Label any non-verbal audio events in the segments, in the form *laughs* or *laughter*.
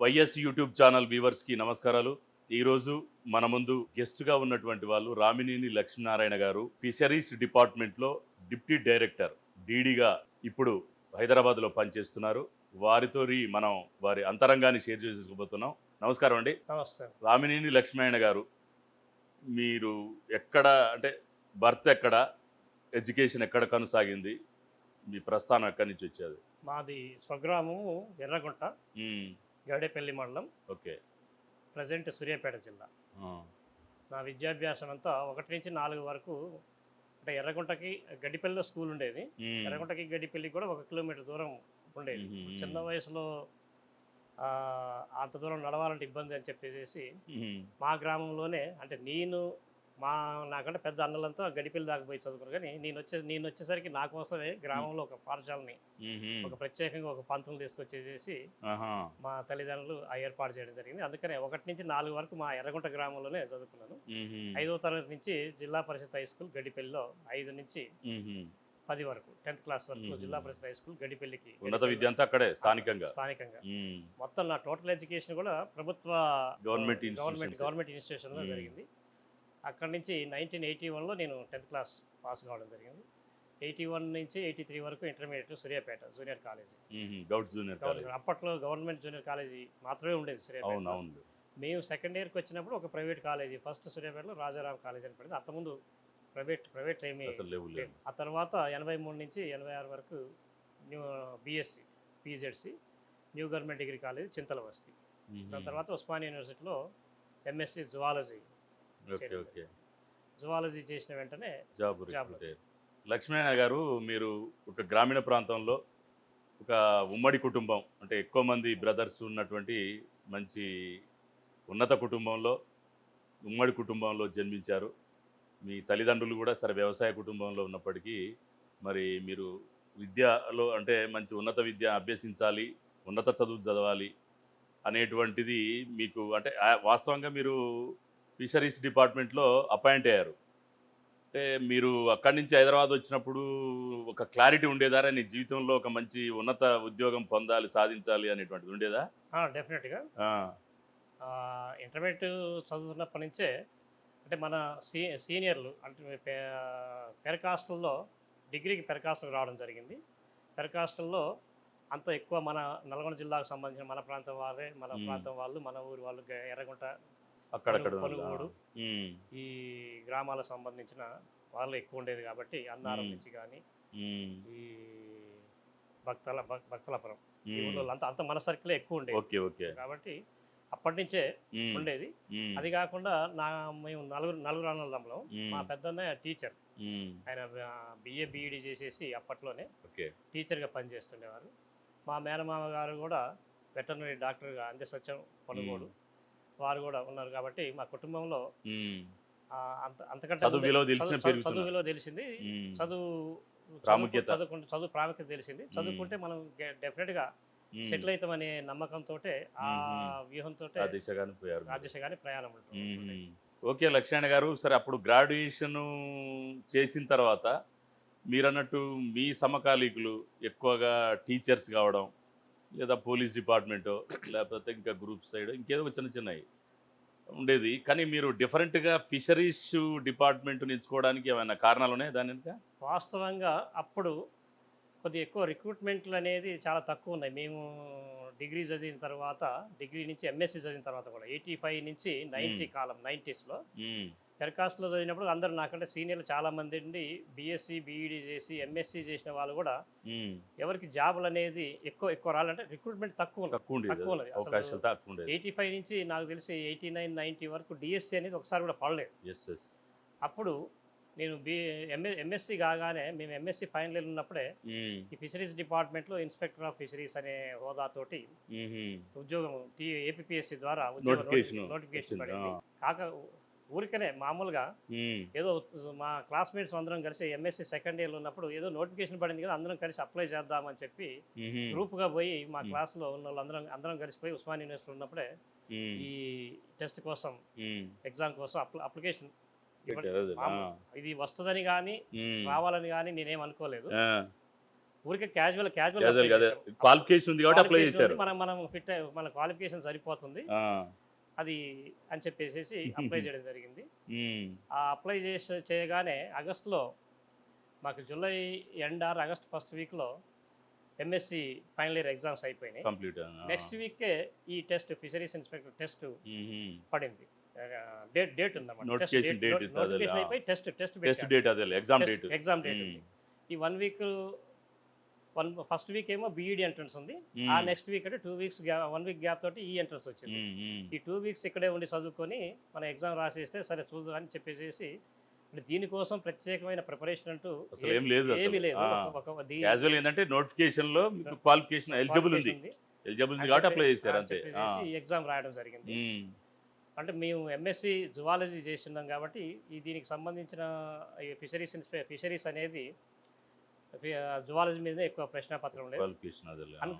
YS YouTube channel వ్యూవర్స్కి నమస్కారాలు. ఈరోజు మన ముందు గెస్ట్గా ఉన్నటువంటి వాళ్ళు రామినేని లక్ష్మీనారాయణ గారు ఫిషరీస్ డిపార్ట్మెంట్లో డిప్టీ డైరెక్టర్ డీడీగా ఇప్పుడు హైదరాబాద్లో పనిచేస్తున్నారు. వారితో మనం వారి అంతరంగాన్ని షేర్ చేసుకోబోతున్నాం. నమస్కారం అండి. నమస్తే. రామినేని లక్ష్మీనారాయణ గారు మీరు ఎక్కడ అంటే బర్త్ ఎక్కడ ఎడ్యుకేషన్ ఎక్కడ కొనసాగింది? మీ ప్రస్థానం ఎక్కడి నుంచి వచ్చేది? మాది స్వగ్రామం ఎర్రగుంట. గడేపల్లి మండలం ఓకే ప్రజెంట్ సూర్యాపేట జిల్లా. నా విద్యాభ్యాసం అంతా ఒకటి నుంచి నాలుగు వరకు అంటే ఎర్రగుంటకి గడ్డిపల్లిలో స్కూల్ ఉండేది. ఎర్రగుంటకి గడ్డిపల్లి కూడా ఒక కిలోమీటర్ దూరం ఉండేది. చిన్న వయసులో అంత దూరం నడవాలంటే ఇబ్బంది అని చెప్పేసి. మా గ్రామంలోనే అంటే నేను మా నాకంటే పెద్ద అన్నలంతా గడిపల్లి దాకా పోయి చదువుకున్నాను కానీ నేను వచ్చే నేను వచ్చేసరికి నా కోసమే గ్రామంలో ఒక పాఠశాలని. ఒక ప్రత్యేకంగా ఒక పంతులు తీసుకొచ్చేసేసి. మా తల్లిదండ్రులు ఆ ఏర్పాటు చేయడం జరిగింది అందుకనే ఒకటి నుంచి నాలుగు వరకు మా ఎర్రగుంట గ్రామంలోనే చదువుకున్నాను మ్మ్. ఐదో తరగతి నుంచి జిల్లా పరిషత్ హై స్కూల్ గడిపల్లిలో ఐదు నుంచి. పది వరకు టెన్త్ క్లాస్ వరకు. జిల్లా పరిషత్ హై స్కూల్ గడిపల్లికి ఉన్నత విద్య అంతా అక్కడే స్థానికంగా స్థానికంగా. మొత్తం నా టోటల్ ఎడ్యుకేషన్ కూడా ప్రభుత్వ గవర్నమెంట్ గవర్నమెంట్. గవర్నమెంట్ ఇన్స్టిట్యూషన్లో మ్మ్. జరిగింది అక్కడి నుంచి నైన్టీన్ ఎయిటీ వన్లో నేను టెన్త్ క్లాస్ పాస్ కావడం జరిగింది. ఎయిటీ వన్ నుంచి ఎయిటీ త్రీ వరకు intermediate Suryapet junior college. Junior college. అప్పట్లో గవర్నమెంట్ జూనియర్ కాలేజీ మాత్రమే ఉండేది సూర్యాపేట. మేము సెకండ్ ఇయర్కి వచ్చినప్పుడు ఒక ప్రైవేట్ కాలేజీ ఫస్ట్ సూర్యాపేటలో రాజారాం కాలేజ్ అని పడింది. అంతకుముందు ప్రైవేట్ ప్రైవేట్ ఏమీ ఆ తర్వాత ఎనభై మూడు నుంచి ఎనభై ఆరు వరకు new BSc PZC new government degree college Chintalavasti మ్మ్. దాని తర్వాత ఉస్మానియా యూనివర్సిటీలో ఎంఎస్సి జువాలజీ జువాలజీ చేసిన వెంటనే జాబ్. లక్ష్మీనారాయణ గారు మీరు ఒక గ్రామీణ ప్రాంతంలో ఒక ఉమ్మడి కుటుంబం అంటే ఎక్కువ మంది బ్రదర్స్ ఉన్నటువంటి మంచి ఉన్నత కుటుంబంలో ఉమ్మడి కుటుంబంలో జన్మించారు. మీ తల్లిదండ్రులు కూడా సరే వ్యవసాయ కుటుంబంలో ఉన్నప్పటికీ మరి మీరు విద్యలో అంటే మంచి ఉన్నత విద్య అభ్యసించాలి ఉన్నత చదువు చదవాలి అనేటువంటిది మీకు అంటే వాస్తవంగా మీరు ఫిషరీస్ డిపార్ట్మెంట్లో అపాయింట్ అయ్యారు. అంటే మీరు అక్కడి నుంచి హైదరాబాద్ వచ్చినప్పుడు ఒక క్లారిటీ ఉండేదారా? నీ జీవితంలో ఒక మంచి ఉన్నత ఉద్యోగం పొందాలి సాధించాలి అనేటువంటిది ఉండేదా? డెఫినెట్గా. ఇంటర్మీడియట్ చదువుతున్నప్పటి నుంచే అంటే మన సీ సీనియర్లు అంటే పెరకాస్టల్లో డిగ్రీకి పెరకాస్టల్కి రావడం జరిగింది. పెరకాస్టల్లో అంత ఎక్కువ మన నల్గొండ జిల్లాకు సంబంధించిన మన ప్రాంతం వాళ్ళే మన. ప్రాంతం వాళ్ళు మన ఊరి వాళ్ళు ఎర్రగుంట అక్కడక్కడ ఈ గ్రామాలకు సంబంధించిన వాళ్ళు ఎక్కువ ఉండేది కాబట్టి అన్నారం. నుంచి కానీ ఈ భక్తల భక్- భక్తలపురం ఈ. ఊళ్ళో అంత అంత మన సర్కిలే ఎక్కువ ఉండేది. Okay okay. కాబట్టి అప్పటి నుంచే ఉండేది. అది కాకుండా నా మేము నలుగురు నలుగురు అన్నదమ్ములం మా పెద్దన్నయ్య టీచర్. ఆయన బిఏ బీఈడి చేసేసి అప్పట్లోనే ఓకే. టీచర్గా పనిచేస్తుండేవారు. మా మేనమామ గారు కూడా వెటర్నరీ డాక్టర్గా అందే సత్యం పనుగోడు వారు కూడా ఉన్నారు కాబట్టి మా కుటుంబంలో ఆ, అంత అంతకంటే చదువు ముందే- విలువ తెలిసిన తెలిసింది. చదువు ప్రాముఖ్యత. చదువుకు- చదువుకుంటే చదువు ప్రాముఖ్యత తెలిసింది. చదువుకుంటే మనం డెఫినెట్గా సెటిల్ అవుతామనే నమ్మకంతో ఆ. వ్యూహంతో ఆ దిశగానే పోయారు గారి ప్రయాణం ఉంటుంది. ఓకే లక్ష్మణ గారు సరే అప్పుడు గ్రాడ్యుయేషన్ చేసిన తర్వాత మీరు అన్నట్టు మీ సమకాలీకులు ఎక్కువగా టీచర్స్ కావడం లేదా పోలీస్ డిపార్ట్మెంటో లేకపోతే ఇంకా గ్రూప్ సైడ్ ఇంకేదో చిన్న చిన్నవి ఉండేది. కానీ మీరు డిఫరెంట్గా ఫిషరీస్ డిపార్ట్మెంట్ ఎంచుకోవడానికి ఏమైనా కారణాలు ఉన్నాయి దాని వెనుక? వాస్తవంగా అప్పుడు కొద్దిగా ఎక్కువ రిక్రూట్మెంట్లు అనేది చాలా తక్కువ ఉన్నాయి. మేము డిగ్రీ చదివిన తర్వాత డిగ్రీ నుంచి ఎంఎస్సీ చదివిన తర్వాత కూడా ఎయిటీ ఫైవ్ నుంచి నైంటీ. కాలం నైంటీస్లో పెరకాస్ట్లో చదివినప్పుడు అందరూ నాకంటే సీనియర్లు చాలా మంది ఉండి బీఎస్సీ బీఈడీ చేసి ఎంఎస్సీ చేసిన వాళ్ళు కూడా. ఎవరికి జాబులు అనేది ఎక్కువ ఎక్కువ రాలంటే రిక్రూట్మెంట్ తక్కువ తక్కువ ఉన్నది. ఎయిటీ ఫైవ్ నుంచి నాకు తెలిసి ఎయిటీ నైన్ నైంటీ వరకు డిఎస్సీ అనేది ఒకసారి కూడా పడలేదు. అప్పుడు నేను బి ఎంఏ ఎంఎస్సీ కాగానే మేము ఎంఎస్సీ ఫైనల్ ఇయర్ ఉన్నప్పుడే ఈ ఫిషరీస్ డిపార్ట్మెంట్లో ఇన్స్పెక్టర్ ఆఫ్ ఫిషరీస్ అనే హోదాతోటి ఉద్యోగం టీ ఏపీఎస్సి ద్వారా నోటిఫికేషన్ కాక ఊరికనే మామూలుగా ఏదో మా క్లాస్మేట్స్ అందరం కలిసి ఎంఎస్సీ సెకండ్ ఇయర్లో ఉన్నప్పుడు ఏదో నోటిఫికేషన్ పడింది కదా అందరం కలిసి అప్లై చేద్దామని చెప్పి గ్రూప్గా పోయి మా Hmm. క్లాస్లో ఉన్న వాళ్ళందరం అందరం కలిసిపోయి ఉస్మాన్ యూనివర్సిటీ ఉన్నప్పుడే ఈ టెస్ట్ కోసం ఎగ్జామ్ కోసం అప్ల అప్లికేషన్ ఇది వస్తుందని కానీ రావాలని కానీ నేనేం అనుకోలేదు. ఊరికే క్యాజువల్ క్యాజువల్ క్యాజువల్ అదే క్వాలిఫికేషన్ ఉంది కాబట్టి అప్లై చేశారు. మనం మనం ఫిట్ మన క్వాలిఫికేషన్ సరిపోతుంది. అది అని చెప్పేసి అప్లై *laughs* చేయడం జరిగింది. ఆ అప్లై చేసి చేయగానే ఆగస్టులో మాకు July end or August first వీక్లో ఎంఎస్సి ఫైనల్ ఇయర్ ఎగ్జామ్స్ అయిపోయినాయి. కంప్లీట్. నెక్స్ట్ వీకే ఈ టెస్ట్ ఫిషరీస్ ఇన్స్పెక్టర్ టెస్ట్ పడింది. డేట్ డేట్ ఉందన్నమాట. Test date exam date exam date ఉంది. ఈ one week one first week ఏమో బీఈడి ఎంట్రన్స్ ఉంది. ఆ నెక్స్ట్ వీక్ అంటే two weeks one week gap తోటి ఈ ఎంట్రన్స్ వచ్చింది. ఈ టూ వీక్స్ ఇక్కడే ఉండి చదువుకొని మన ఎగ్జామ్ రాసేస్తే సరే చూద్దాం అని చెప్పేసి దీనికోసం ప్రత్యేకమైన ప్రిపరేషన్ అంటూ అసలు ఏం లేదు ఏమీ లేదు. క్యాజువల్ ఏంటంటే నోటిఫికేషన్లో మీకు క్వాలిఫికేషన్ ఎలిజిబుల్ ఉంది. ఎలిజిబుల్ ఉంది. కాబట్టి అప్లై చేశారు అంతే. ఎగ్జామ్ రాయడం జరిగింది. అంటే మేము ఎంఎస్సి జువాలజీ చేస్తున్నాం కాబట్టి ఈ దీనికి సంబంధించిన ఫిషరీస్ ఫిషరీస్ అనేది జువాలజీ మీదే ఎక్కువ ఉండేది. క్వాలిఫికేషన్ అదే అనుక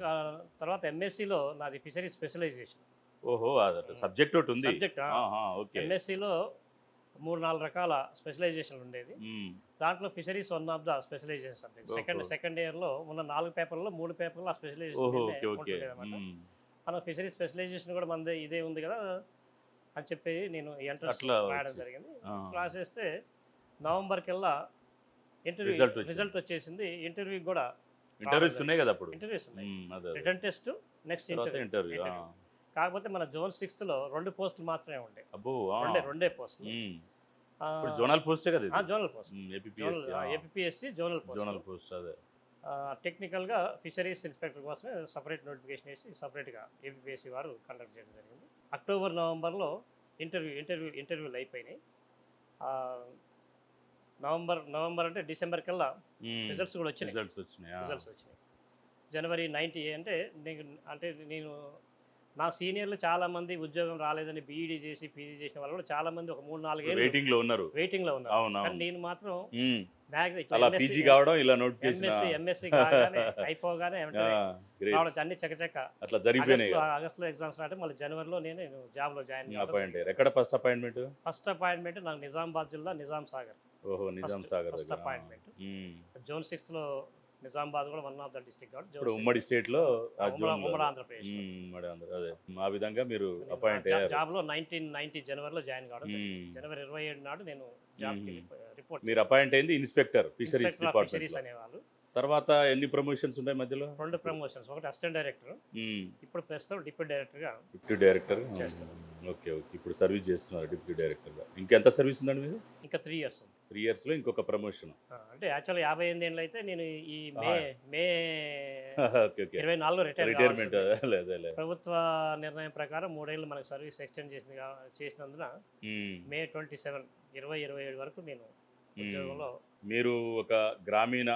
తర్వాత ఎంఎస్సిలో నాది ఫిషరీస్ స్పెషలైజేషన్. ఓహో సబ్జెక్ట్ ఒకటి ఉంది. సబ్జెక్ట్? ఎంఎస్సిలో మూడు నాలుగు రకాల స్పెషలైజేషన్ ఉండేది. దాంట్లో fisheries one of the specialization subject. Second. Second ఇయర్లో ఉన్న నాలుగు పేపర్లో మూడు పేపర్లు ఆ స్పెషలైజేషన్ మన ఫిషరీస్ స్పెషలైజేషన్ కూడా మనదే ఇదే ఉంది కదా అని చెప్పి నేను ఎంట్రన్స్ రాయడం. జరిగింది. ఆ. రాసేస్తే నవంబర్ కల్లా ఇంటర్వ్యూ. రిజల్ట్ వచ్చేసింది. ఇంటర్వ్యూకి కూడా ఇంటర్వ్యూస్ ఉన్నాయి కదా అప్పుడు. ఇంటర్వ్యూస్ ఉన్నాయి. Written test next interview. Interview. కాకపోతే మన జోన్ సిక్స్త్లో రెండు పోస్టులు మాత్రమే ఉండే. రెండే రెండే పోస్టులు. జోనల్ పోస్టే కదా zonal post. APSC zonal post. Zonal post అదే. టెక్నికల్గా ఫిషరీస్ ఇన్స్పెక్టర్ కోసమే సపరేట్ నోటిఫికేషన్ వేసి సపరేట్గా ఏపీఎస్సి వారు కండక్ట్ చేయడం జరిగింది. అక్టోబర్ నవంబర్లో ఇంటర్వ్యూ ఇంటర్వ్యూ ఇంటర్వ్యూలు అయిపోయినాయి. నవంబర్ నవంబర్ అంటే డిసెంబర్ కల్లా రిజల్ట్స్ కూడా వచ్చినాయి. రిజల్ట్స్ వచ్చినాయి. రిజల్ట్స్ వచ్చినాయి. జనవరి నైంటీ అంటే నేను అంటే నేను నా సీనియర్లు చాలా మంది ఉద్యోగం రాలేదని బీఈడీ చేసి పీజీ చేసిన వాళ్ళు కూడా చాలా మంది ఒక మూడు నాలుగేళ్ళు వెయిటింగ్లో ఉన్నారు. వెయిటింగ్లో ఉన్నారు. కానీ నేను మాత్రం పీజీ కావడం ఇలా నోటిఫికేషన్ ఎంఎస్సి ఎంఎస్సి కాగానే అయిపోగానే *laughs* రావడం అన్ని చకచక. అట్లా జరిగిపోయినాయి ఆగస్టులో ఆగస్టులో ఎగ్జామ్స్ రావడం మళ్ళీ జనవరిలో నేను నేను జాబ్లో జాయిన్ ఎక్కడ ఫస్ట్ అపాయింట్మెంట్? ఫస్ట్ అపాయింట్మెంట్ నాకు నిజామాబాద్ జిల్లా నిజాం సాగర్. ఓహో Nizam Sagar first appointment. Zone సిక్స్త్లో Nizamabad కూడా వన్ ఆఫ్ ద డిస్ట్రిక్ట్ ఇప్పుడు ఉమ్మడి స్టేట్లో ఉమ్మడి. ఆంధ్రప్రదేశ్ ఉమ్, ఉమ్మడి ఆంధ్ర అదే ఆ విధంగా మీరు అపాయింట్ అయ్యారు జాబ్లో నైన్టీన్ నైన్టీ జనవరిలో జాయిన్ కావడం. జనవరి ఇరవై ఏడు నాడు నేను జాబ్. రిపోర్ట్ మీరు అపాయింట్ అయింది ఇన్స్పెక్టర్ ఫిషరీస్ డిపార్ట్మెంట్ అనేవాళ్ళు తర్వాత ఎన్ని ప్రమోషన్స్ ఉన్నాయి మధ్యలో? రెండు ప్రమోషన్స్. ఒకటి అసిస్టెంట్ డైరెక్టర్ ఇప్పుడు ప్రస్తుతం డిప్యూటీ డైరెక్టర్గా డిప్యూటీ డైరెక్టర్. చేస్తాను. Okay okay. ఇప్పుడు సర్వీస్ చేస్తున్నారు డిప్యూటీ డైరెక్టర్గా ఇంకెంత సర్వీస్ ఉందండి మీరు ఇంకా త్రీ ఇయర్స్ త్రీ ఇయర్స్లో ఇంకొక ప్రమోషన్. అంటే యాక్చువల్ యాభై ఎనిమిది ఏళ్ళు అయితే నేను ఈ మే. మే *laughs* ఓకే ఓకే. ఇరవై నాలుగులో రిటైర్ రిటైర్మెంట్. *laughs* ప్రభుత్వ నిర్ణయం ప్రకారం మూడేళ్ళు మనకు సర్వీస్ ఎక్స్టెండ్ చేసింది చేసినందున మే ట్వంటీ సెవెన్ ఇరవై ఇరవై ఏడు వరకు నేను ఉద్యోగంలో మీరు ఒక గ్రామీణ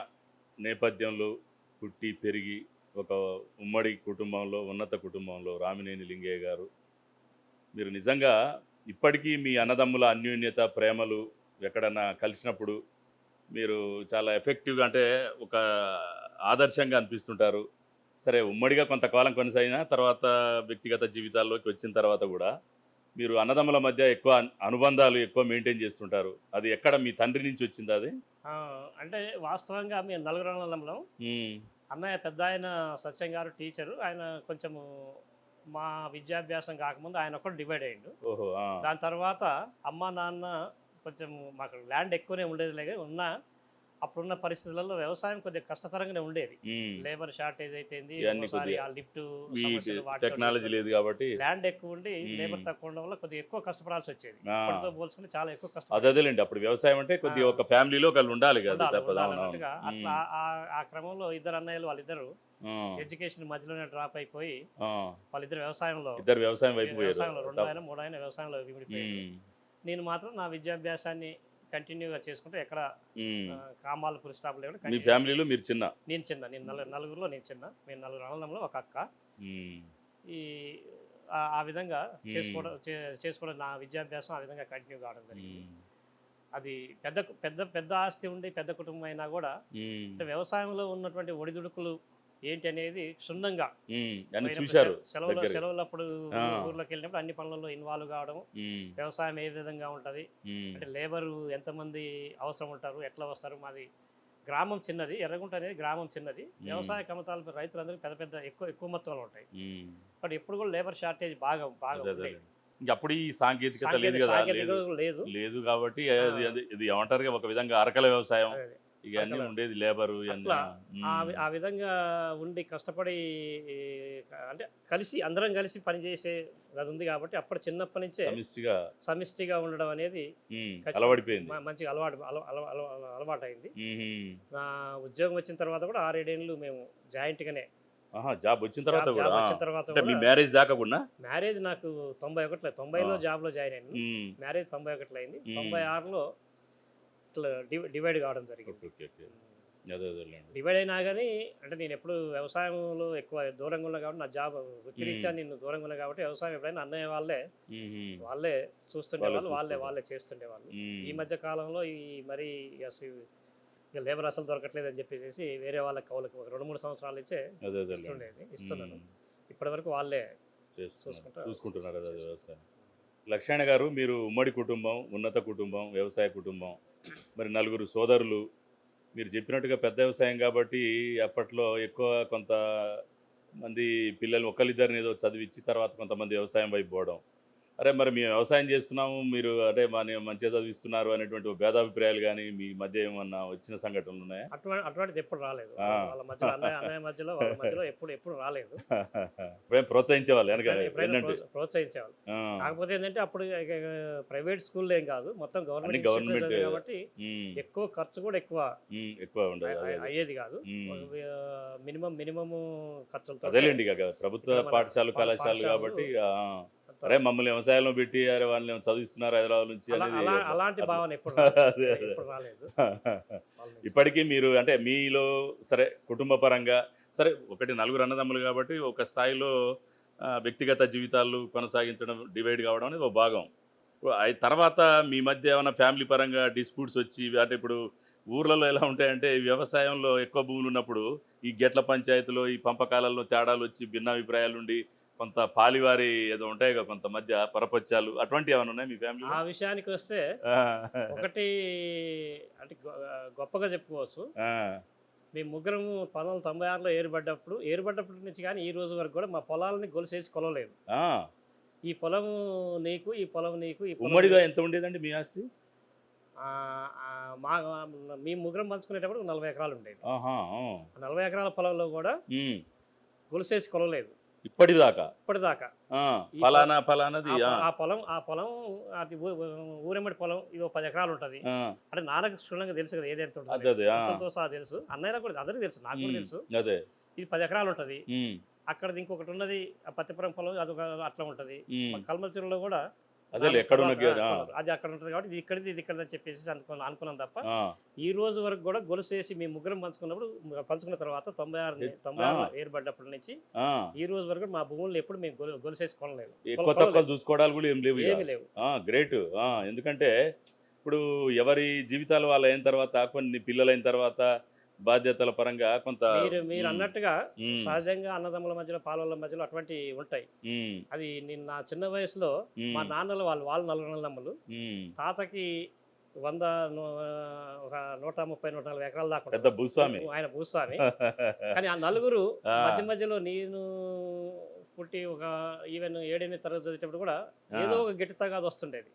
నేపథ్యంలో పుట్టి పెరిగి ఒక ఉమ్మడి కుటుంబంలో ఉన్నత కుటుంబంలో రామినేని లింగయ్య గారు. మీరు నిజంగా ఇప్పటికీ మీ అన్నదమ్ముల అన్యోన్యత ప్రేమలు ఎక్కడన్నా కలిసినప్పుడు మీరు చాలా ఎఫెక్టివ్గా అంటే ఒక ఆదర్శంగా అనిపిస్తుంటారు. సరే ఉమ్మడిగా కొంతకాలం కొనసాగిన తర్వాత వ్యక్తిగత జీవితాల్లోకి వచ్చిన తర్వాత కూడా మీరు అన్నదమ్ముల మధ్య ఎక్కువ అన్- అనుబంధాలు ఎక్కువ మెయింటైన్ చేస్తుంటారు అది ఎక్కడ మీ తండ్రి నుంచి వచ్చింది అది అంటే వాస్తవంగా మేము నలుగురు అన్నదమ్ములం మ్మ్. అన్నయ్య పెద్ద ఆయన సత్యం గారు టీచరు ఆయన కొంచెము మా విద్యాభ్యాసం కాకముందు ఆయన ఒకటి డివైడ్ అయ్యిండు. దాని తర్వాత అమ్మ నాన్న కొంచెం మాకు ల్యాండ్ ఎక్కువనే ఉండేది లేక ఉన్నా అప్పుడున్న పరిస్థితులలో వ్యవసాయం కొద్దిగా కష్టతరంగానే ఉండేది. లేబర్ షార్టేజ్ అయితేంది టెక్నాలజీ లేదు కాబట్టి ల్యాండ్ ఎక్కువ ఉండి. లేబర్ తక్కువ ఉండడం వల్ల కొద్దిగా ఎక్కువ కష్టపడాల్సి వచ్చేది. ఇప్పటితో పోల్చుకుంటే చాలా ఎక్కువ కష్టం అదేలేండి అప్పుడు వ్యవసాయం అంటే కొద్దిగా. ఒక ఫ్యామిలీలో ఒకళ్ళు ఉండాలి కదా అట్లా ఆ- క్రమంలో ఇద్దరు అన్నయ్యలు వాళ్ళిద్దరు ఎడ్యుకేషన్ మధ్యలోనే డ్రాప్ అయిపోయి. వాళ్ళిద్దరు వ్యవసాయంలో ఇద్దరు వ్యవసాయం వైపు వ్యవసాయంలో రెండు ఆయన మూడు ఆయన వ్యవసాయంలో. నేను మాత్రం నా విద్యాభ్యాసాన్ని కంటిన్యూగా చేసుకుంటూ ఎక్కడ కామాలు ఫుల్ స్టాప్ లేకుండా మీ ఫ్యామిలీలో మీరు చిన్న? నేను చిన్న నేను నలుగురు నలుగురులో నేను చిన్న. మేము నలుగురు అన్నదమ్ములో ఒక అక్క. ఈ ఆ- విధంగా చేసుకోవడం చేసుకోవడం నా విద్యాభ్యాసం ఆ విధంగా కంటిన్యూ కావడం జరిగింది. అది పెద్ద పెద్ద పెద్ద ఆస్తి ఉండి పెద్ద కుటుంబం అయినా కూడా వ్యవసాయంలో ఉన్నటువంటి ఒడిదుడుకులు ఏంటి అనేది క్షుణ్ణంగా చూశారు సెలవులు. సెలవులప్పుడు. ఊర్లోకి వెళ్ళినప్పుడు అన్ని పనులలో ఇన్వాల్వ్ కావడం. వ్యవసాయం ఏ విధంగా ఉంటుంది. అంటే లేబరు ఎంతమంది అవసరం ఉంటారు ఎట్లా వస్తారు మాది గ్రామం చిన్నది ఎర్రగుంట అనేది గ్రామం చిన్నది. వ్యవసాయ కమతాలు రైతులందరికీ పెద్ద పెద్ద ఎక్కువ ఎక్కువ మొత్తంలో ఉంటాయి. బట్ ఎప్పుడు కూడా లేబర్ షార్టేజ్ బాగా బాగా అప్పుడు ఈ సాంకేతికత లేదు కదా లేదు. కాబట్టి ఇది ఏమంటారు ఒక విధంగా అరకల వ్యవసాయం. అరకల. ఉండేది లేబరు అట్లా. ఆ విధంగా ఉండి కష్టపడి అంటే కలిసి అందరం కలిసి పనిచేసే అది ఉంది కాబట్టి అప్పుడు చిన్నప్పటి నుంచే సమిష్టిగా సమిష్టిగా ఉండడం అనేది అలవడిపోయింది మంచిగా అలవాటు అల- అల- అల- అలవాటు అయింది. నా ఉద్యోగం వచ్చిన తర్వాత కూడా ఆరేడేళ్ళు మేము జాయింట్గానే జాబ్ వచ్చిన తర్వాత కూడా వచ్చిన తర్వాత మీ మ్యారేజ్ దాకా కూడా మ్యారేజ్ నాకు తొంభై ఒకటిలో తొంభైలో. జాబ్లో జాయిన్ అయింది. మ్యారేజ్ తొంభై ఒకటిలో అయింది. తొంభై ఆరులో ఇట్లా డివైడ్ కావడం జరిగింది. డివైడ్ అయినా కానీ అంటే నేను ఎప్పుడు వ్యవసాయంలో ఎక్కువ దూరంగా ఉన్నా కాబట్టి నా జాబ్ వృత్తిరీత్యా. నేను దూరంగా ఉన్నా కాబట్టి వ్యవసాయం ఎప్పుడైనా అన్నయ్య వాళ్ళే. వాళ్ళే చూస్తుండే వాళ్ళే వాళ్ళు వాళ్ళే చూస్తుండే. వాళ్ళే చేస్తుండే వాళ్ళు ఉమ్. ఈ మధ్య కాలంలో ఈ మరి ఇక లేబర్ అసలు దొరకట్లేదు అని చెప్పేసి వేరే వాళ్ళ కౌలకు ఒక రెండు మూడు సంవత్సరాల ఇస్తుండేది ఇస్తున్నాను. ఇప్పటి వరకు వాళ్ళే చూసుకుంటా- చూసుకుంటున్నారు వ్యవసాయం. లక్ష్మణ గారు మీరు ఉమ్మడి కుటుంబం ఉన్నత కుటుంబం వ్యవసాయ కుటుంబం మరి నలుగురు సోదరులు మీరు చెప్పినట్టుగా పెద్ద వ్యవసాయం కాబట్టి అప్పట్లో ఎక్కువ కొంత మంది పిల్లలు ఒకళ్ళిద్దరిని ఏదో చదివించి తర్వాత కొంతమంది వ్యవసాయం వైపు పోవడం. అరే మరి మేము వ్యవసాయం చేస్తున్నాము మీరు అంటే మన మంచిగా చదివిస్తున్నారు అనేటువంటి భేదాభిప్రాయాలు కానీ మీ మధ్య ఏమన్నా వచ్చిన సంఘటనలు ఉన్నాయా? అటువంటి అటువంటిది ఎప్పుడు రాలేదు. వాళ్ళ మధ్యలో అన్నయ్య మధ్యలో వాళ్ళ మధ్యలో ఎప్పుడు ఎప్పుడు రాలేదు. ప్రోత్సహించేవాళ్ళు ప్రోత్సహించేవాళ్ళు. కాకపోతే ఏంటంటే అప్పుడు ప్రైవేట్ స్కూల్ ఏం కాదు మొత్తం గవర్నమెంట్ ఇన్స్టిట్యూట్ కాబట్టి ఎక్కువ ఖర్చు కూడా ఎక్కువ ఎక్కువ. అయ్యేది కాదు. మినిమం మినిమము ఖర్చులతో ప్రభుత్వ ఇక్కడ మన పాఠశాలలు పా- కళాశాలలు కాబట్టి అరే మమ్మల్ని వ్యవసాయంలో పెట్టి అరే వాళ్ళని చదివిస్తున్నారు హైదరాబాద్ నుంచి అలాంటి. భావన ఎప్పుడు *laughs* రాలేదు. *laughs* ఇప్పటికీ మీరు అంటే మీలో సరే కుటుంబ పరంగా సరే ఒకటి నలుగురు అన్నదమ్ములు కాబట్టి ఒక స్థాయిలో వ్యక్తిగత జీవితాలు కొనసాగించడం డివైడ్ కావడం అనేది ఒక భాగం తర్వాత మీ మధ్య ఏమైనా ఫ్యామిలీ పరంగా డిస్ప్యూట్స్ వచ్చి అంటే ఇప్పుడు ఊర్లలో ఎలా ఉంటాయంటే వ్యవసాయంలో ఎక్కువ భూములు ఉన్నప్పుడు ఈ గెట్ల పంచాయతీలో ఈ పంపకాలలో తేడాలు వచ్చి భిన్నాభిప్రాయాలు ఉండి కొంత పాలివారి ఏదో ఉంటాయి కొంత మధ్య పరపత్యాలు అటువంటివి ఏమైనా ఉన్నాయి మీ ఫ్యామిలీ ఆ విషయానికి వస్తే ఒకటి అంటే గొప్పగా చెప్పుకోవచ్చు. మేము ముగ్గురము పంతొమ్మిది వందల తొంభై ఆరులో ఏరుపడ్డప్పుడు ఏరుపడ్డప్పటి నుంచి కానీ ఈ రోజు వరకు కూడా మా పొలాలని గొలుసేసి కొలవలేదు. ఈ పొలం నీకు ఈ పొలం నీకు ఉమ్మడిగా. ఎంత ఉండేదండి మీ ఆస్తి? మా మీ ముగ్గురం పంచుకునేటప్పుడు నలభై ఎకరాలు ఉండేది. నలభై ఎకరాల పొలంలో కూడా. గొలుసేసి కొలవలేదు. ఇప్పటిదాకా. ఇప్పటిదాకా. ఫలానా ఫలానాది ఆ పొలం ఆ పొలం అది ఊ- ఊరెమ్మడి పొలం ఇది ఒక పది ఎకరాలు ఉంటుంది అంటే నాన్నకు క్షుణ్ణంగా తెలుసు కదా ఏదైతే ఉంటుంది. సహా తెలుసు. అన్నయ్య కూడా అందరికీ తెలుసు నాకు కూడా తెలుసు. అదే. ఇది పది ఎకరాలు ఉంటుంది ఉమ్, అక్కడది ఇంకొకటి ఉన్నది ఆ పత్తిపురం పొలం అది అట్లా ఉంటుంది. ఉమ్. కల్మచూరులో కూడా అదే ఎక్కడ అది అక్కడ ఉంటుంది కాబట్టి ఇది ఇక్కడిది ఇది ఇక్కడ అని చెప్పేసి అనుకున్నాం అనుకున్నాం తప్ప ఈ రోజు వరకు కూడా గొలుసేసి మీ ముగ్గురం పంచుకున్నప్పుడు పంచుకున్న తర్వాత తొంభై ఆరు తొంభై ఆరు. ఏర్పడ్డప్పటి నుంచి. ఈ రోజు వరకు మా భూములు ఎప్పుడు మేము గొలు గొలుసేసి కొనలేదు ఎక్కువ తక్కువ. చూసుకోవడాలు కూడా ఏం లేవు. ఏమీ లేవు ఆ గ్రేట్ ఎందుకంటే ఇప్పుడు ఎవరి జీవితాలు వాళ్ళు అయిన తర్వాత కొన్ని పిల్లలైన తర్వాత బాధ్యతల పరంగా కొంత మీరు మీరు అన్నట్టుగా సహజంగా అన్నదమ్ముల మధ్యలో పాలవుల మధ్యలో అటువంటి ఉంటాయి అది నేను నా చిన్న వయసులో మా నాన్నలు వాళ్ళు వాళ్ళు నలుగురు అన్నదమ్ములు. తాతకి వంద ఒక నూట ముప్పై నూట నలభై ఎకరాల దాకా పెద్ద. భూస్వామి ఆయన భూస్వామి *laughs* కానీ ఆ నలుగురు. మధ్య మధ్యలో నేను పుట్టి ఒక ఈవెన్ ఏడెనిమిది తరగతి చదివేటప్పుడు కూడా. ఏదో ఒక గిట్ట తగాదు వస్తుండేది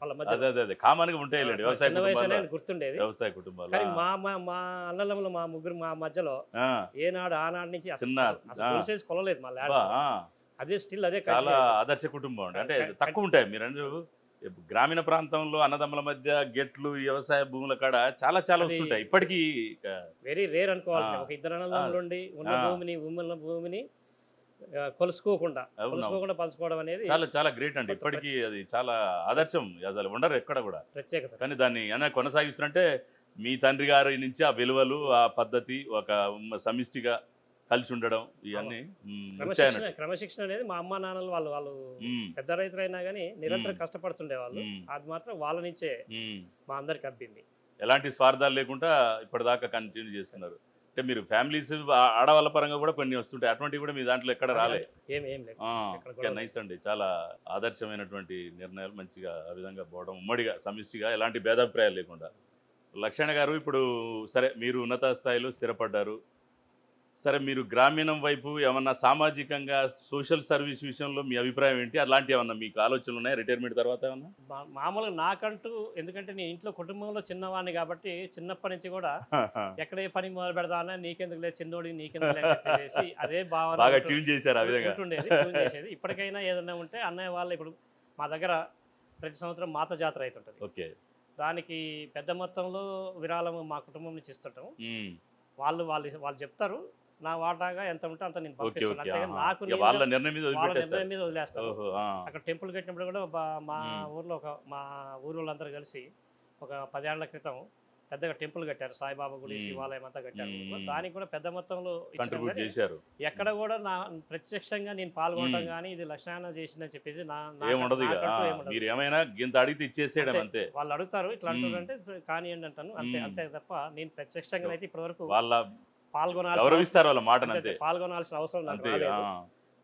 వాళ్ళ మధ్య కామన్గా ఉంటాయి వ్యవసాయ గుర్తుండేది. వ్యవసాయ కుటుంబాలు కానీ మా మా మా అన్నలములు మా ముగ్గురు మా మధ్యలో ఏనాడు ఆనాడు నుంచి అసలు కొలలేదు మా ఆ. అదే స్టిల్ అదే చాలా. ఆదర్శ కుటుంబం అంటే తక్కువ ఉంటాయి. మీరు అందరూ గ్రామీణ ప్రాంతంలో అన్నదమ్ముల మధ్య గెట్లు వ్యవసాయ భూముల కాడ చాలా చాలా వస్తుంటాయి. ఇప్పటికీ వెరీ రేర్ అనుకోవాల్సింది. ఆ. ఒక ఇద్దరు అన్నదమ్ములు ఉండి ఉన్న. భూమిని ఉన్న భూమిని కొలుసుకోకుండా. కొలుసుకోకుండా పంచుకోవడం అనేది చాలా చాలా గ్రేట్ అండి. ఇప్పటికీ అది చాలా ఆదర్శం. అసలు ఉండరు ఎక్కడ కూడా. ప్రత్యేకత. కానీ దాన్ని అన్న కొనసాగిస్తుంటే మీ తండ్రి గారి నుంచి ఆ విలువలు ఆ పద్ధతి ఒక సమిష్టిగా కలిసి ఉండడం ఇవన్నీ క్రమశిక్షణ క్రమశిక్షణ అనేది మా అమ్మ నాన్నలు వాళ్ళు వాళ్ళు పెద్ద రైతులైనా కానీ నిరంతరం. కష్టపడుతుండే వాళ్ళు. అది మాత్రం వాళ్ళ నుంచే మ్. మా అందరికి అబ్బింది. ఎలాంటి స్వార్థాలు లేకుండా ఇప్పటిదాకా కంటిన్యూ చేస్తున్నారు. అంటే మీరు ఫ్యామిలీస్ ఆడవాళ్ళ పరంగా కూడా కొన్ని వస్తుంటాయి. అటువంటివి కూడా మీ దాంట్లో ఎక్కడ రాలే. నైస్ అండి. చాలా ఆదర్శమైనటువంటి నిర్ణయాలు మంచిగా ఆ విధంగా పోవడం ఉమ్మడిగా సమిష్టిగా ఎలాంటి భేదాభిప్రాయాలు లేకుండా. లక్షణ గారు ఇప్పుడు సరే మీరు ఉన్నత స్థాయిలో స్థిరపడ్డారు. సరే మీరు గ్రామీణం వైపు ఏమన్నా సామాజికంగా సోషల్ సర్వీస్ విషయంలో మీ అభిప్రాయం ఏంటి? అలాంటి ఏమన్నా మీకు ఆలోచనలు ఉన్నాయా? రిటైర్మెంట్ తర్వాత ఏమన్నా? మామూలుగా నాకంటూ ఎందుకంటే నేను ఇంట్లో కుటుంబంలో చిన్నవాడిని కాబట్టి చిన్నప్పటి నుంచి కూడా *laughs* ఎక్కడ ఏ పని మొదలు పెడదామన్నా నీకెందుకు లేదు చిన్నోడి నీకెందుకు లేదు అదే భావన బాగా ఉంటు- ట్యూన్ చేశారు ఆ విధంగా. ఉంటుండేది ట్యూన్ చేసేది. ఇప్పటికైనా ఏదైనా ఉంటే అన్నయ్య వాళ్ళు ఇప్పుడు మా దగ్గర ప్రతి సంవత్సరం మాత జాతర అవుతుంటుంది ఓకే. దానికి పెద్ద మొత్తంలో విరాళం మా కుటుంబం నుంచి ఇస్తుంటాం ఉమ్. వాళ్ళు వాళ్ళు వాళ్ళు చెప్తారు. నా వాటాగా ఎంత ఉంటే అంత నేను పంపిస్తాను అంతేగాని. నాకు వాళ్ళ నిర్ణయం మీద వాళ్ళ వదిలిపెట్టేస్తారు నిర్ణయం మీద వదిలేస్తాను. అక్కడ టెంపుల్ కట్టినప్పుడు కూడా మా. ఊర్లో ఒక మా ఊరు వాళ్ళందరూ కలిసి ఒక పదేళ్ళ క్రితం పెద్దగా టెంపుల్ కట్టారు సాయిబాబా గుడి. శివాలయం అంతా కట్టారు. దానికి కూడా పెద్ద మొత్తంలో చేశారు ఎక్కడ కూడా నా ప్రత్యక్షంగా నేను పాల్గొనడం. కానీ ఇది లక్షణాన చేసిందని చెప్పేసి నా. మీరు ఏమైనా గింత అడిగితే ఇచ్చేసేయడం అంతే. వాళ్ళు అడుగుతారు ఇట్లా మ్మ్. అంటారంటే కానివ్వండి అంటాను అంతే. అంతే తప్ప నేను ప్రత్యక్షంగా అయితే ఇప్పటివరకు వాళ్ళ పాల్గొనాల్సిన వాళ్ళ అంతే, అంతే. పాల్గొనాల్సిన అవసరం నాకు అంతే.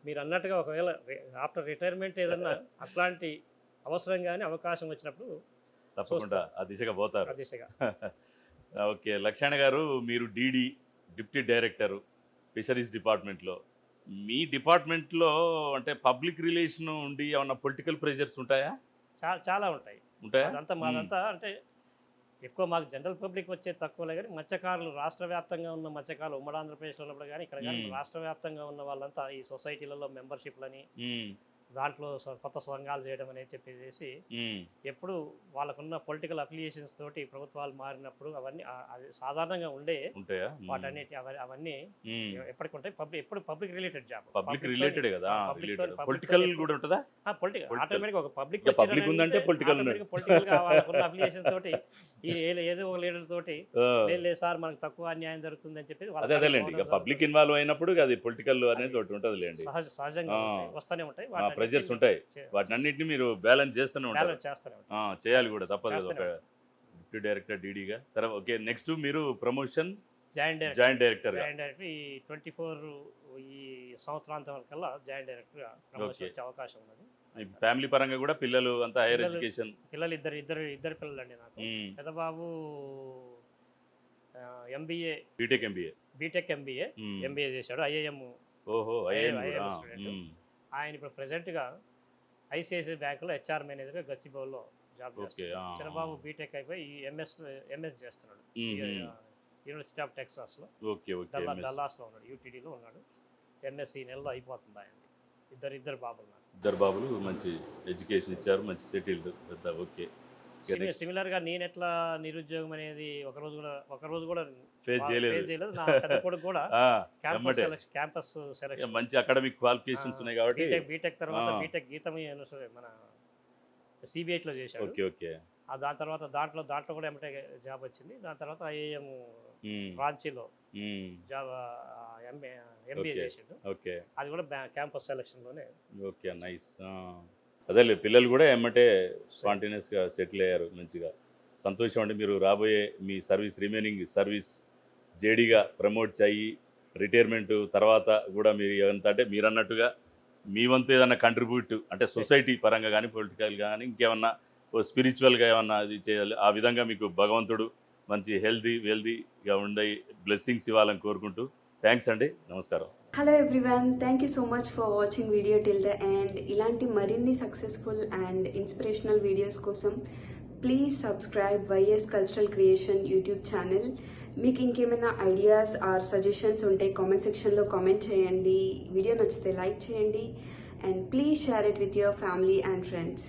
మీరు అన్నట్టుగా ఒకవేళ ఆఫ్టర్ రిటైర్మెంట్ ఏదన్నా అట్లాంటి అవసరం కానీ అవకాశం వచ్చినప్పుడు తప్పకుండా ఆ దిశగా పోతారు. ఆ దిశగా. *laughs* ఓకే లక్షణ గారు మీరు డీడీ డిప్యూటీ డైరెక్టర్ ఫిషరీస్ డిపార్ట్మెంట్లో. మీ డిపార్ట్మెంట్లో అంటే పబ్లిక్ రిలేషన్ ఉండి ఏమన్నా పొలిటికల్ ప్రెషర్స్ ఉంటాయా? చాలా చాలా ఉంటాయి. ఉంటాయా? అదంతా మాదంతా అంటే ఎక్కువ మాకు జనరల్ పబ్లిక్ వచ్చే తక్కువలే కానీ మత్స్యకారులు రాష్ట్ర వ్యాప్తంగా ఉన్న మత్స్యకారులు ఉమ్మడి ఆంధ్రప్రదేశ్లో ఉన్నప్పుడు కానీ ఇక్కడ కానీ. రాష్ట్ర వ్యాప్తంగా ఉన్న వాళ్ళంతా ఈ సొసైటీలలో మెంబర్షిప్లని దాంట్లో కొత్త సంఘాలు చేయడం అనేది చెప్పేసి ఎప్పుడు వాళ్ళకున్న పొలిటికల్ అఫిలియేషన్స్ తోటి ప్రభుత్వాలు మారినప్పుడు అవన్నీ సాధారణంగా ఉండే వాటన్నిటి అవ- అవన్నీ ఎప్పటికి ఉంటాయి? పబ్లిక్ ఎప్పుడు public related job. Public related కదా? పొలిటికల్ కూడా ఉంటుందా? పొలిటికల్. ఆటోమేటిక్ ఒక పబ్లిక్ public ఉందంటే. పొలిటికల్ వాళ్ళకున్న అఫిలియేషన్ తోటి *laughs* ఏదో ఒక లీడర్ తోటి లేదు సార్ మనకు తక్కువ అన్యాయం జరుగుతుంది అని చెప్పి అదే అదేలేండి. ఇక కార్యక్రమాలు పబ్లిక్ ఇన్వాల్వ్ అయినప్పుడు అది పొలిటికల్ అనేది ఒకటి ఉంటుంది లేండి సహజ సహజంగా వస్తూనే ఉంటాయి. ప్రెజర్స్ ఉంటాయి. వాటిని అన్నింటినీ మీరు బ్యాలెన్స్ చేస్తూనే ఉంటారు. చేయాలి కూడా తప్పదు. డిప్యూటీ డైరెక్టర్ డీడీగా తర్వాత ఓకే నెక్స్ట్ మీరు promotion joint director. Joint director joint director. ఈ ట్వంటీ ఫోర్ ఈ సంవత్సరాంతం వరకల్లా జాయింట్ డైరెక్టర్. వచ్చే అవకాశం ఉన్నది. ఫ్యామిలీ పరంగా కూడా పిల్లలు అంతా హైయర్ ఎడ్యుకేషన్. పిల్లలు ఇద్దరు ఇద్దరు ఇద్దరు పిల్లలు అండి నాకు పెద్దబాబు MBA. BTech MBA. BTech MBA. MBA చేశాడు ఐఏఎం ఓహో. ఆయన ఇప్పుడు ప్రెసెంట్గా ఐసిఐసిఐ బ్యాంకులో హెచ్ఆర్ మేనేజర్గా గచ్చిబౌల్లో జాబ్ చేస్తున్నాడు. చిన్నబాబు బీటెక్ అయిపోయి ఎంఎస్ ఎంఎస్ చేస్తున్నాడు. యూనివర్సిటీ ఆఫ్ టెక్సాస్లో. డల్లాస్లో ఉన్నాడు యూటీడీలో ఉన్నాడు. ఎంఎస్సి నెలలో అయిపోతుంది ఆయన ఇద్దరు ఇద్దరు బాబులు నాకు. ఇద్దరు బాబులు మంచి ఎడ్యుకేషన్ ఇచ్చారు మంచి సెటిల్డ్ పెద్ద ఓకే. సిమి- సిమిలర్గా నేను ఎట్లా నిరుద్యోగం అనేది ఒక రోజు కూడా ఒక రోజు కూడా ఫేస్ చేయలేదు. నా పెద్ద కొడుకు కూడా క్యాంపస్. సెలక్షన్ క్యాంపస్ సెలక్షన్ మంచి అకాడమిక్ క్వాలిఫికేషన్స్ ఉన్నాయి కాబట్టి బీటెక్ తర్వాత. బీటెక్ గీతం మన సిబిఐట్లో చేశాడు. Okay okay. ఆ దాని తర్వాత దాంట్లో దాంట్లో కూడా ఎమ్మటే జాబ్ వచ్చింది. దాని తర్వాత ఐఏఎం. రాంచీలో. Job MA MBA. చేసాడు. ఓకే. అది కూడా క్యాంపస్ సెలక్షన్లోనే ఓకే నైస్. అదేలే పిల్లలు కూడా ఎమ్మటే స్పాంటేనియస్గా సెటిల్ అయ్యారు మంచిగా. సంతోషం అండి మీరు రాబోయే మీ సర్వీస్ రిమైనింగ్ సర్వీస్ జేడీగా ప్రమోట్ అయ్యి రిటైర్మెంట్ తర్వాత కూడా మీరు ఎంత అంటే మీరు అన్నట్టుగా మీ వంతు ఏదన్నా కంట్రిబ్యూట్ అంటే సొసైటీ పరంగా కానీ పొలిటికల్ కానీ ఇంకేమన్నా ఓ స్పిరిచువల్గా ఏమన్నా అది చేయాలి. ఆ విధంగా మీకు భగవంతుడు మంచి హెల్దీ వెల్దీగా ఉండే బ్లెస్సింగ్స్ ఇవ్వాలని కోరుకుంటూ థ్యాంక్స్ అండి. నమస్కారం. Hello everyone thank you so much for watching video till the and ఇలాంటి మరిన్ని సక్సెస్ఫుల్ అండ్ ఇన్స్పిరేషనల్ వీడియోస్ కోసం please subscribe YS cultural creation YouTube channel మీకు ఇంకేమైనా ఐడియాస్ ఆర్ సజెషన్స్ ఉంటే కామెంట్ సెక్షన్లో కామెంట్ చేయండి. వీడియో నచ్చితే లైక్ చేయండి. And please share it with your family and friends